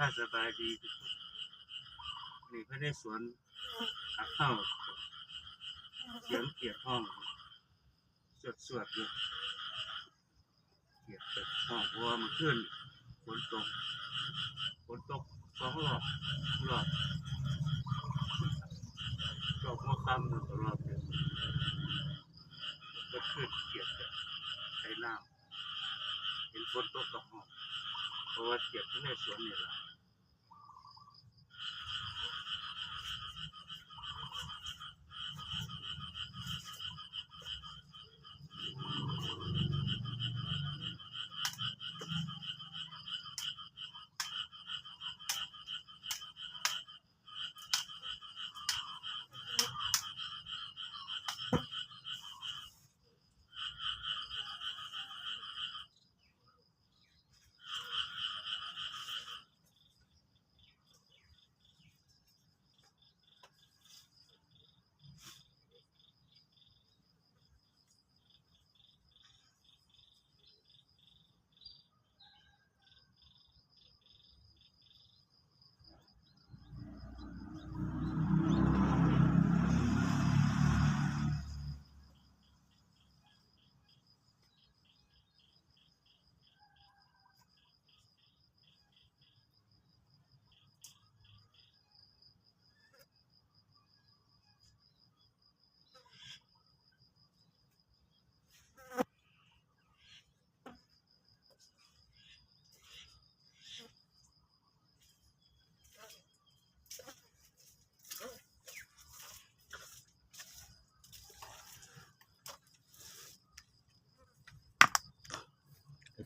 ข้าสบายดีนี่เพื่อนในสวนหักเข้าเสียงเกียดห้อง สวดสวดอยู่เกียดเปิดห้องเพราะว่ามันขึ้นฝนตกฝนตกสองรอบรอบรอบหัวค่ำหนึ่งรอบเดียวก็ขึ้นเกียดแบบใช้น้ำเห็นฝนตกกับห้องเพราะว่าเกียดที่ในสวนนี่แหละ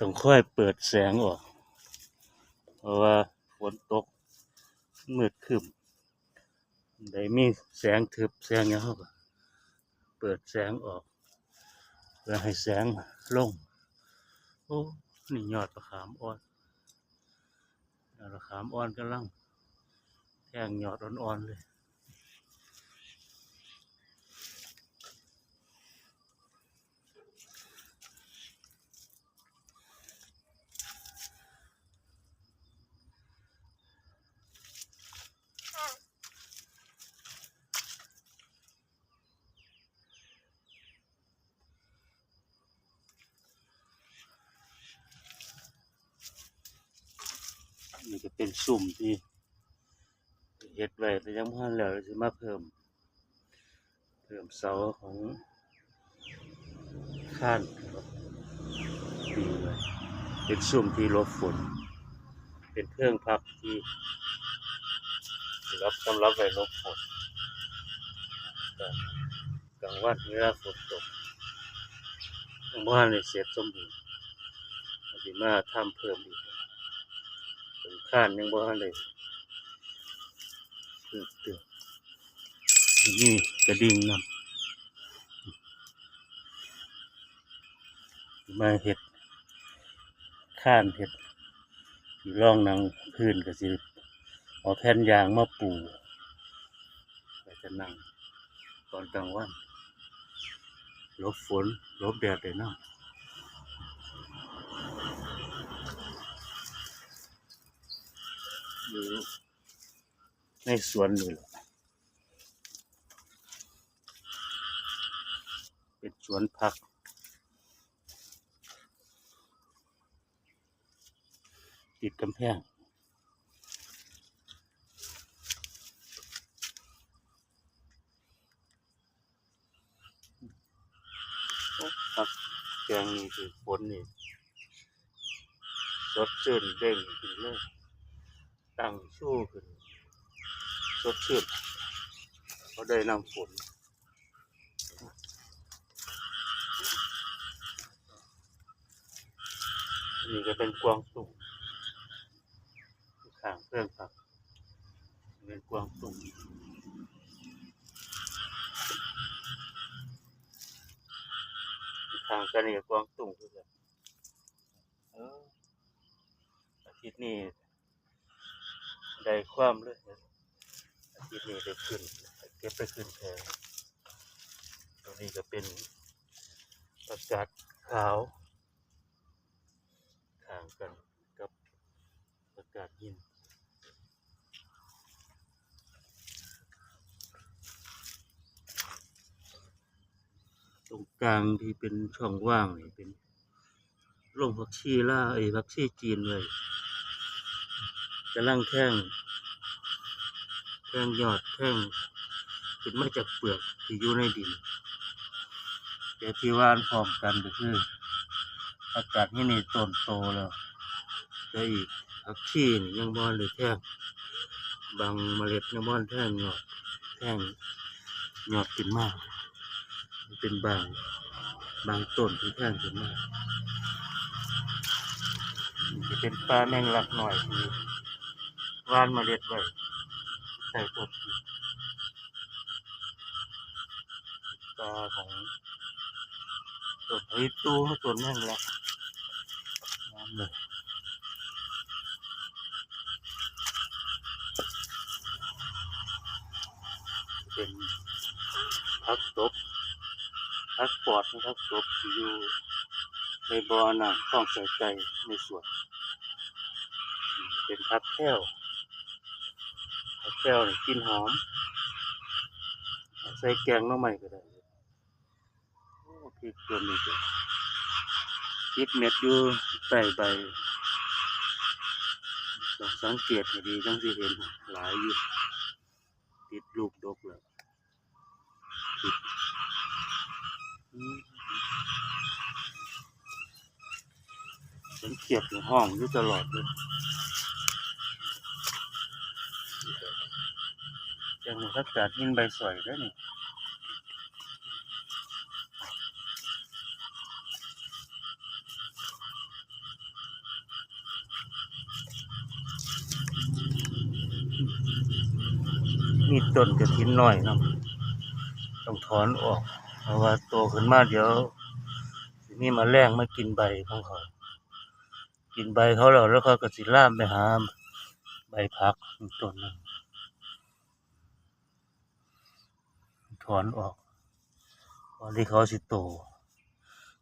ต้องค่อยเปิดแสงออก เพราะว่าฝนตกมืดครึมได้มีแสงทึบแสงหยังาเปิดแสงออกเพื่อให้แสงลง โอ้นี่ยอดมะขามอ่อนยอดมะขามอ่อนกำลังแทงยอดอ่อนๆเลย นี่ก็เป็นสุ่มที่เฮ็ดไว้แต่ยังบ่ทันแล้วสิมาเพิ่ม เพิ่มเสาของข้านครับดีไว้เป็นสุ่มที่ลบฝน เป็นเครื่องพักที่รับสำรับไว้ลบฝนกลางวันเวลาฝนตกยังบ่ทันได้เสร็จสมบูรณ์ก็สิมาทำเพิ่มอีก ข้านยังบ่ทันได้ตึกตึกนี่กระดิ่งนำมาเห็ดข้านเห็ดที่ร่องนังพื้นก็สิเอาแผ่นยางมาปูก็จะนั่งตอนกลางวันลบฝนลบแดดได้เนาะ อยู่ ในสวนนี่แหละเป็นสวนผักติดกำแพงผักแกงนี่คือฝนนี่สดชื่นเด้งขึ้นเลย ตั้งชู้ขึ้นสดชื่นเขาได้นำฝนนี่ก็เป็นกวางตุ้งข้างเครื่องผักเป็นกวางตุ้งข้างกันนี่ก็กวางตุ้งคือกันเอออาทิตย์นี้ ใจความเลยอาทิตย์นี้ได้ขึ้นเก็บไปขึ้นแทนตรงนี้ก็เป็นประกาศขาวทางกันกับประกาศยินตรงกลางที่เป็นช่องว่างนี่เป็นลงพักชีล่าไอ้พักชีจีนเลย กำลังแท่งแท่งยอดแท่งขึ้นมาจากเปลือกที่อยู่ในดินแต่ที่ว่านพร้อมกันก็คืออากาศที่นี่ต้นโตแล้วแต่อีกผักชีนี่ยังบอนเลยแท่งบางเมล็ดยังบอนแท่งยอดแท่งยอดขึ้นมากเป็นบางบางต้นที่แท่งขึ้นมากจะเป็นปลาแมงลักหน่อยที่ วานเมล็ดไว้ใส่ต้นที่ปลาของต้นไอตู้ต้นแมงลักน้ำเลยเป็นพักตบพักปอดนะครับศพทบอยู่ในบ่อน้ำคลองใสายใจในสวนเป็นพักแก้ว แก้วนี่กลินหอม ใส่แกงน้ำใหม่ก็ได้โอ้พริกตัวนี้ก็พริกเม็ดอยู่ใต้ใบต้องสังเกตให้ดีจังสิเห็นหลายอยู่ติดลูกดกแล้วติดอืมฉันเก็บในห้องอยู่ตลอดเลย ยังมีอากาศยินใบสอยด้วยนี่มีต้นกระถินหน่อยนะต้องถอนออก เพราะว่าโตขึ้นมาเดี๋ยวสิมีแมาแรงมากินใบของเขา กินใบเขาแล้วแล้วเขาก็สิล่ามไปหาใบพักต้นหนึง ถอนออกก่อนที่เขาสิโต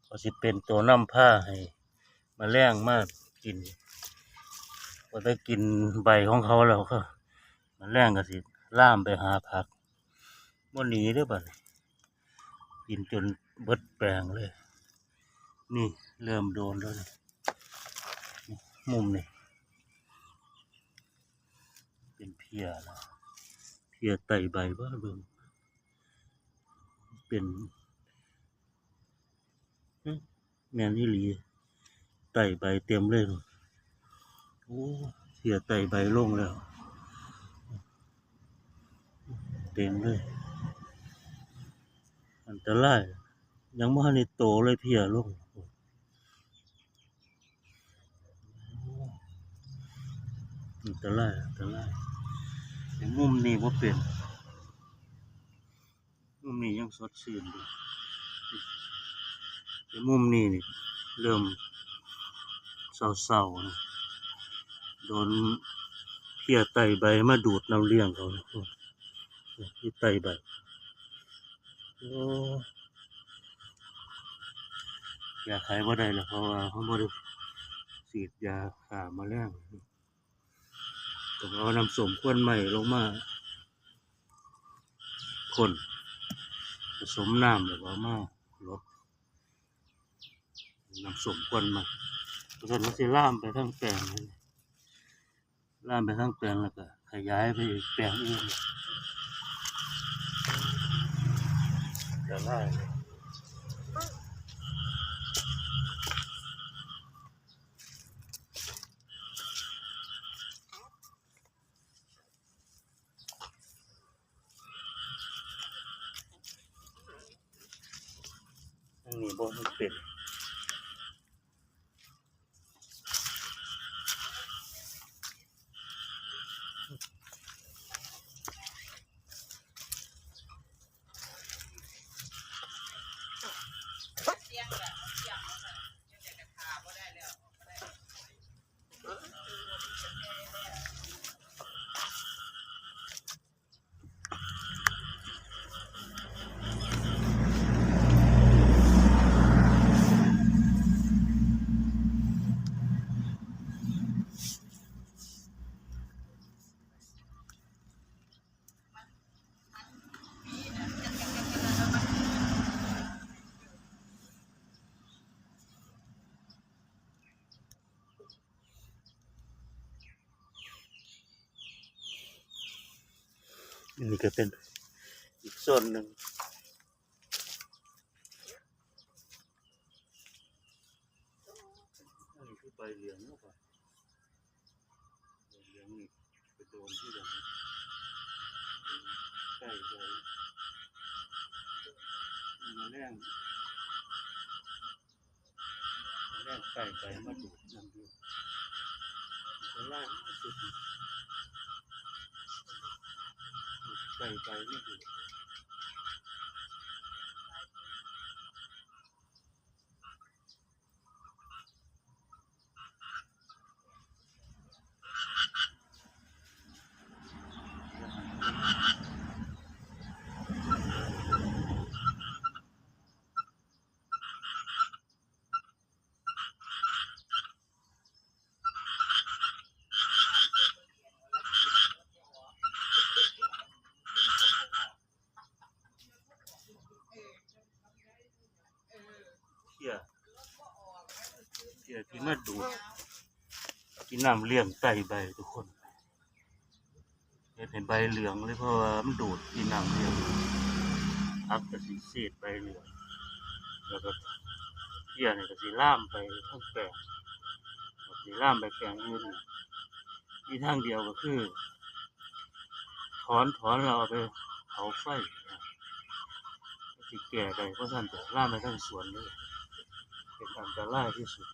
เขาสิเป็นตัวน้ำผ้าให้มาแรงมากกินพอได้กินใบของเขาแล้วก็มาแรงก็สิล่ามไปหาผักบ่หนีเด้อบัดนี้กินจนเบิดแปลงเลย นี่เริ่มโดนแล้วมุมนี่เป็นเพียแล้วเพียไต่ใบบ้าเบิ่ง เป็นหึแมนอี่หลีไต่ใบเต็มเลยนู่นโอ้เพียไต่ใบลงแล้ว เต็มเลย อันตรายยังไม่ทันได้โตเลยเพียลงอันตรายอันตรายแต่มุมนี้ว่าเป็น มุมนี้ยังสดชื่นอยู่แต่มุมนี้นี่เริ่มเศร้าๆนะโดนเพียไตใบมาดูดน้ำเลี้ยงเขานะที่ไตใบอยาขายบ่ได้แล้วเพราะว่าเขาบ่ได้ฉีดยาฆ่าแมลงต้งเอาน้ำสมควนใหม่ลงมาคน สมน้ำแบบว่ามาลดน้ำสมควนมาเพราะฉะนั้นมันสิล่ามไปทั้งแปลงเลยล่ามไปทั้งแปลงแล้วก็ขยายไปอีกแปลงอื่นจะไล่เลย อั นี่บ่มันเป็น อันนี้ก็เป็นอีกส่วนหนึ่งอันนี้คือใบเหลืองเนาะป่ะใบเหลืองนี่ไปโดนที่อย่างนี้ใกล้ใบมาแรงมาแรงใกล้ใบมาดูดน้ำเดียวจะไล่สุด ใช่ใบไม่ดี เที่ยที่มาดูดกินน้ำเลี้ยงไตใบทุกคนเห็นใบเหลืองเลยเพราะว่ามันดูดกินน้ำเลี้ยงพักกับสีเศษใบเหลืองแล้วก็เที่ยนี่ก็สีล่ามไปทั้งแปลงสีล่ามไปแปลงอื่นมีทางเดียวก็คือ ถอนถอนเราเอาไปเผาไฟนะสิแก่ไปเพราะท่านจะล่ามไปทั้งสวนเลยเป็นอันตรายที่สุด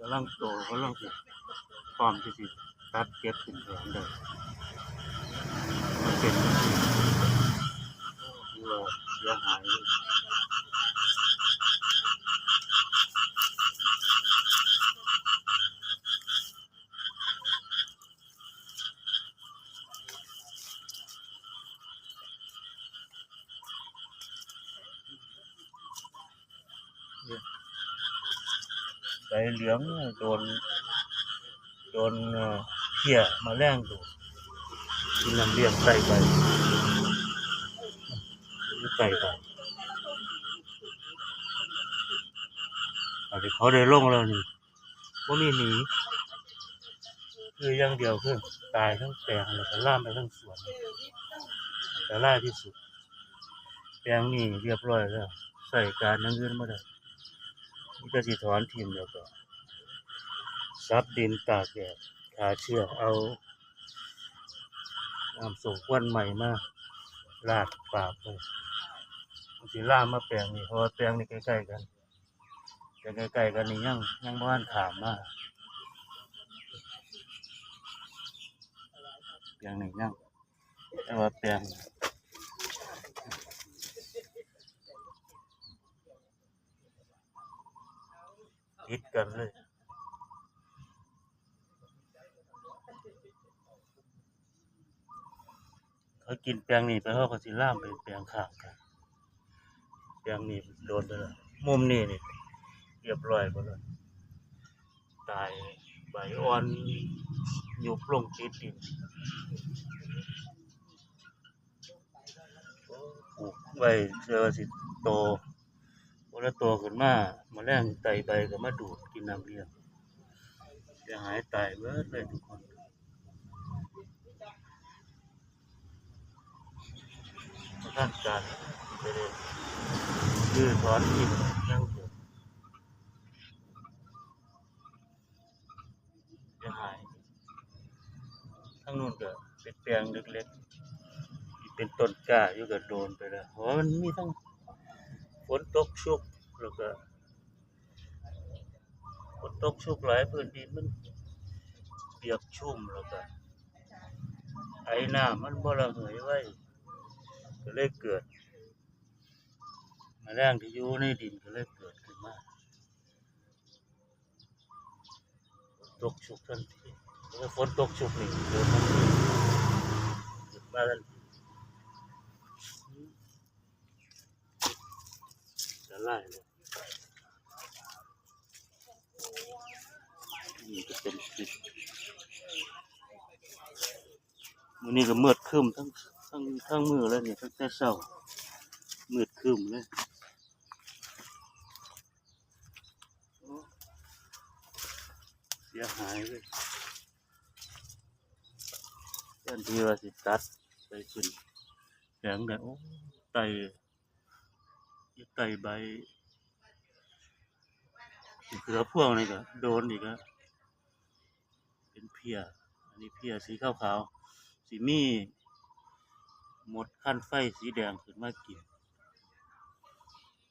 กำลังโตกำลังสิพร้อมที่สิตัดเก็บขึ้นแผงได้มันเป็นที่ว่าเสียหาย เลยใบเหลืองโดน โดนเอ่อเพี้ยมาแรงดูกินน้ำเลี้ยงไก่ไปไก่ไปอันนี้เขาได้ลงแล้วนี่ว่ามีหนีคืออย่างเดียวคือตายทั้งแปลงแล้วก็ล่ามไปทั้งสวนแต่ล่าที่สุดแปลงนี่เรียบร้อยแล้วใส่การนั่งเงินมาได้ ก็สิถอนทีมเดียวก็ซับดินตากแดดขาเชือกเอาน้ำส่งควันใหม่มาลาดปากเลยมันสิล่ามาแปลงนี่เพราะว่าแปลงนี่ใกล้ๆกันแต่ใกล้ๆกันนี่ยังยังบ้านขามมาแปลงนี่ยังแต่ว่าแปลง ติดกันเลยเขากินแปลงนี่ไปเขาก็สิล่ามไปแปลงข้างกันแปลงนี่โดนไปล้วมุมนี่นี่เรียบร้อยหมดแล้วตายใบอ่อนยุบลงติดดินปลูกไว้เจอสิโต พอแล้วโตขึ้นมามาแรงไตใบก็มาดูดกินน้ำเลี้ยงจะหายตายเบิดเลยทุกคนท่านการไปเลยคือถอนที่ยังอยู่จะหายทั้งนู้นก็เป็นแปลงเล็กๆเป็นต้นกล้าอยู่กับโดนไปแล้วเพราะมันมีทั้ง ฝนตกชุกแล้วก็ฝนตกชุกหลายพื้นดินมันเปียกชุ่มแล้วก็ไอ้น้ำมันบ่ระเหยไว้ก็เลยเกิดแมลงที่อยู่ในดินก็เลยเกิดขึ้นมาตกชุกทันทีฝนตกชุกนี่เดทันทีเกิดมาทันที จะไล่เลยนี่ก็เป็นคลิมือนี้ก็มืดครึ้มทั้งทั้งทั้งมือแล้วเนี่ยตั้งแต่เช้ามืดครึ้มเลยเสียหายเลยเพื่อนที่ว่าสิตัดไปขึ้นแสงแดดโอ้ไต ยู่ไตใบเขือพวงนี่ก็โดนอีกแล้วเป็นเพียอันนี้เพียสีขาวๆสีมีหมดขั้นไฟสีแดงขึ้นมากิน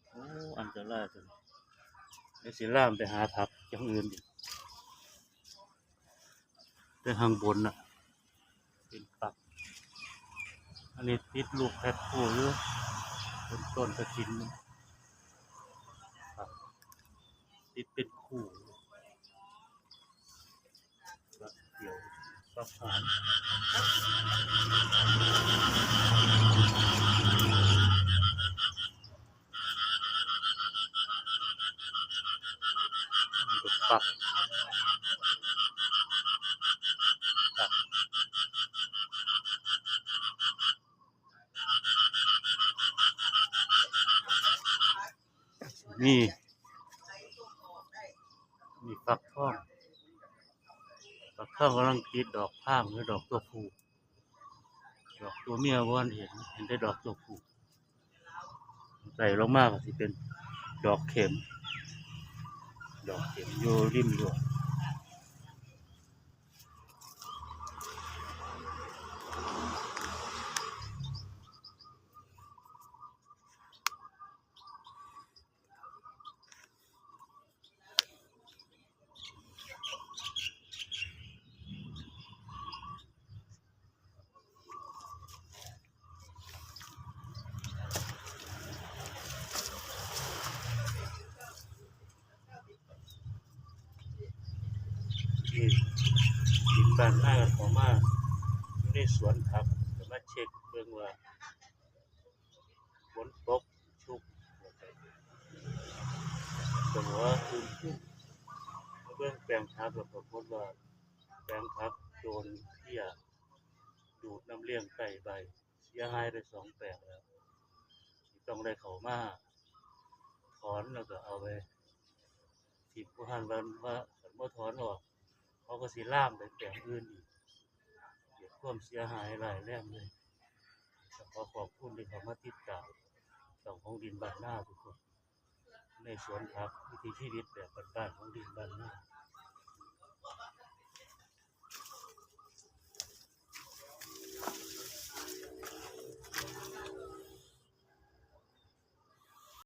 โอ้อันตรายจังไอ้สิล่ามไปหาผักอย่างอื่นดิแต่ข้างบนน่ะ เป็นปักอันนี้ติดลูกแพทโพอยู่ ต้นต้นกระถินครับติดเป็นคู่ปักเกี่ยวปักผ่าน นี่มีฟักทองฟักทองกำลังติดดอกพามหรือดอกตัวผู้ดอกตัวเมียวันเห็นเห็นได้ดอกตัวผู้ใส่ลงมากก็สิเป็นดอกเข็ม ดอกเข็มโยริมอยู่ ดินบานมากับของมาอยู่ในสวนครับจะมาเช็คเบิ่งว่าฝนตกชุกแต่ว่าคุณมเบิ่งแปลงพักแล้วปรากฏว่าแปลงพักโดนเพี้ยดูดน้ำเลี้ยงไก่ใบ เสียหายไปสองแปลงแล้วต้องได้เขามาถอนแล้วก็เอาไปทิมผู้หันวันว่าขันบ่ถอนออก เขาก็สิล่ามไปแปลงอื่นอีกเกิดความเสียหายหลายแรงเลยขอขอบคุณที่เขามาติดตามสองของดินบ้านหน้าทุกคน ในสวนผักวิถีชีวิตแบบบ้านๆของดินบ้านหน้า